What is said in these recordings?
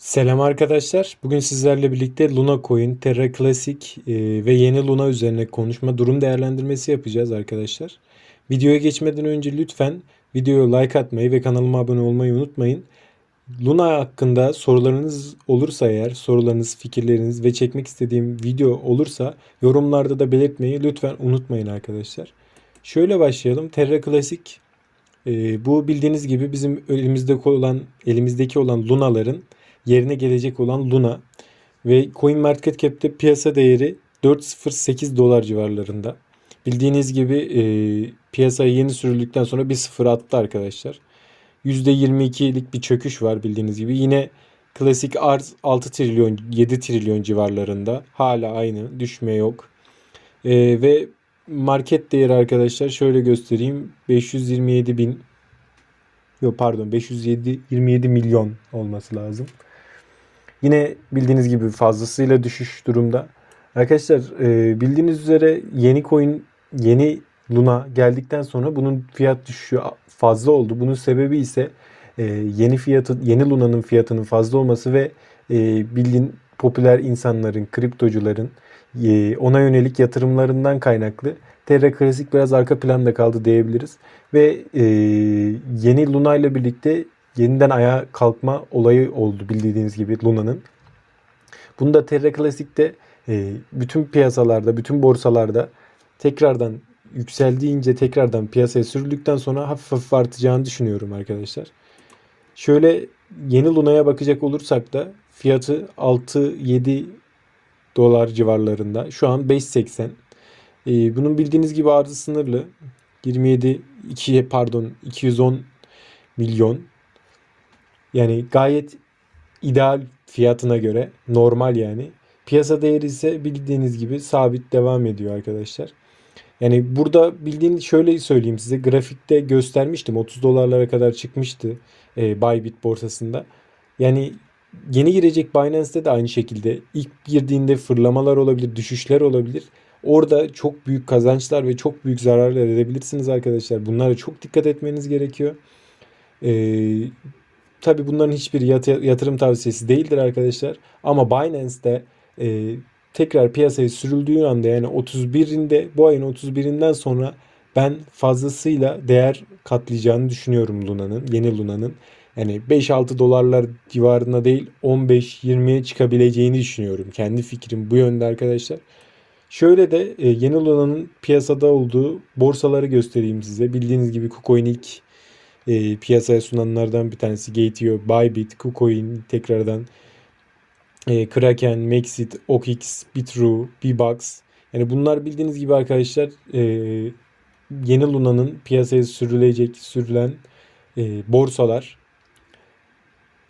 Selam arkadaşlar. Bugün sizlerle birlikte Luna Coin, Terra Classic e, ve yeni Luna üzerine konuşma, durum değerlendirmesi yapacağız arkadaşlar. Videoya geçmeden önce lütfen videoya like atmayı ve kanalıma abone olmayı unutmayın. Luna hakkında sorularınız olursa eğer, sorularınız, fikirleriniz ve çekmek istediğim video olursa yorumlarda da belirtmeyi lütfen unutmayın arkadaşlar. Şöyle başlayalım. Terra Classic e, bu bildiğiniz gibi bizim elimizde olan elimizdeki olan Luna'ların yerine gelecek olan Luna ve CoinMarketCap'te piyasa değeri 4.08 dolar civarlarında. Bildiğiniz gibi e, piyasaya yeni sürüldükten sonra bir sıfır attı arkadaşlar. %22'lik bir çöküş var bildiğiniz gibi. Yine klasik arz 6 trilyon 7 trilyon civarlarında. Hala aynı düşme yok. E, ve market değeri arkadaşlar şöyle göstereyim. 527 bin Yok pardon 507 27 milyon olması lazım. Yine bildiğiniz gibi fazlasıyla düşüş durumda. Arkadaşlar e, bildiğiniz üzere yeni coin yeni Luna geldikten sonra bunun fiyat düşüşü fazla oldu. Bunun sebebi ise e, yeni fiyatı yeni Luna'nın fiyatının fazla olması ve e, bildiğin popüler insanların, kriptocuların ona yönelik yatırımlarından kaynaklı. Terra Classic biraz arka planda kaldı diyebiliriz. Ve e, yeni Luna ile birlikte yeniden ayağa kalkma olayı oldu bildiğiniz gibi Luna'nın. Bunu da Terra Classic'te e, bütün piyasalarda, bütün borsalarda tekrardan yükseldiğince tekrardan piyasaya sürüldükten sonra hafif hafif artacağını düşünüyorum arkadaşlar. Şöyle yeni Luna'ya bakacak olursak da fiyatı 6-7 dolar civarlarında. Şu an 5.80. Ee, bunun bildiğiniz gibi arzı sınırlı. 27 2 pardon 210 milyon. Yani gayet ideal fiyatına göre normal yani. Piyasa değeri ise bildiğiniz gibi sabit devam ediyor arkadaşlar. Yani burada bildiğiniz şöyle söyleyeyim size grafikte göstermiştim 30 dolarlara kadar çıkmıştı e, Bybit borsasında. Yani yeni girecek Binance'te de aynı şekilde ilk girdiğinde fırlamalar olabilir, düşüşler olabilir. Orada çok büyük kazançlar ve çok büyük zararlar edebilirsiniz arkadaşlar. Bunlara çok dikkat etmeniz gerekiyor. Ee, tabii bunların hiçbir yatırım tavsiyesi değildir arkadaşlar. Ama Binance'de e, tekrar piyasaya sürüldüğü anda yani 31'inde bu ayın 31'inden sonra ben fazlasıyla değer katlayacağını düşünüyorum Luna'nın, yeni Luna'nın. Yani 5-6 dolarlar civarında değil 15-20'ye çıkabileceğini düşünüyorum. Kendi fikrim bu yönde arkadaşlar. Şöyle de e, yeni Luna'nın piyasada olduğu borsaları göstereyim size. Bildiğiniz gibi KuCoin ilk e, piyasaya sunanlardan bir tanesi Gate.io, Bybit, KuCoin tekrardan e, Kraken, Maxit, OKX, Bitrue, Bbox. Yani bunlar bildiğiniz gibi arkadaşlar e, yeni Luna'nın piyasaya sürülecek, sürülen e, borsalar.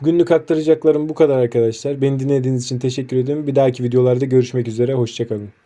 Bugünlük aktaracaklarım bu kadar arkadaşlar. Beni dinlediğiniz için teşekkür ederim. Bir dahaki videolarda görüşmek üzere. Hoşçakalın.